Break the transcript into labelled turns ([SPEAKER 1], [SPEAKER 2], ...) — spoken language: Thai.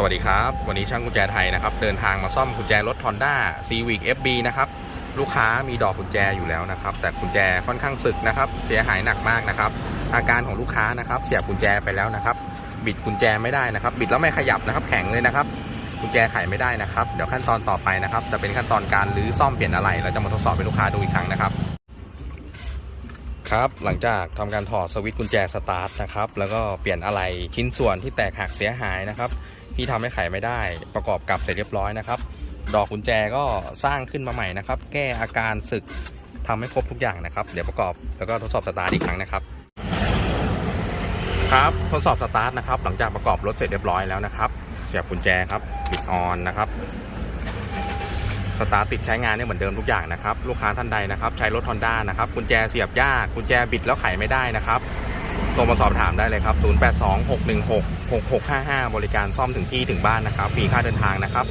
[SPEAKER 1] สวัสดีครับ วันนี้ช่างกุญแจไทยนะครับ เดินทางมาซ่อมกุญแจรถ Honda Civic FB นะครับ ลูกค้ามีดอกกุญแจอยู่แล้วนะครับ แต่กุญแจค่อนข้างสึกนะครับ เสียหายหนักมากนะครับ อาการของลูกค้านะครับเสียบกุญแจไปแล้วนะครับ บิดกุญแจไม่ได้นะครับ บิดแล้วไม่ขยับนะครับ แข็งเลยนะครับ กุญแจไขไม่ได้นะครับ เดี๋ยวขั้นตอนต่อไปนะครับ จะเป็นขั้นตอนการรื้อซ่อมเปลี่ยนอะไรเราจะมาทดสอบให้ลูกค้าดูอีกครั้งนะครับครับหลังจากทำการถอดสวิตช์กุญแจสตาร์ทนะครับแล้วก็เปลี่ยนอะไรชิ้นส่วนที่แตกหักเสียหายนะครับ ที่ทำให้ไขไม่ได้ประกอบกับเสร็จเรียบร้อยนะครับ ดอกกุญแจก็สร้างขึ้นมาใหม่นะครับ แก้อาการสึกทำให้ครบทุกอย่างนะครับ เดี๋ยวประกอบแล้วก็ทดสอบสตาร์ทอีกครั้งนะครับ ครับทดสอบสตาร์ทนะครับ หลังจากประกอบรถเสร็จเรียบร้อยแล้วนะครับ เสียบกุญแจครับปิดออนนะครับสตาร์ทติดใช้งานเนี่ยเหมือนเดิมทุกอย่างนะครับ ลูกค้าท่านใดนะครับ ใช้รถ Honda นะครับ กุญแจเสียบยาก กุญแจบิดแล้วไขไม่ได้นะครับ โทรมาสอบถามได้เลยครับ 0826166655 บริการซ่อมถึงที่ถึงบ้านนะครับฟรีค่าเดินทางนะครับ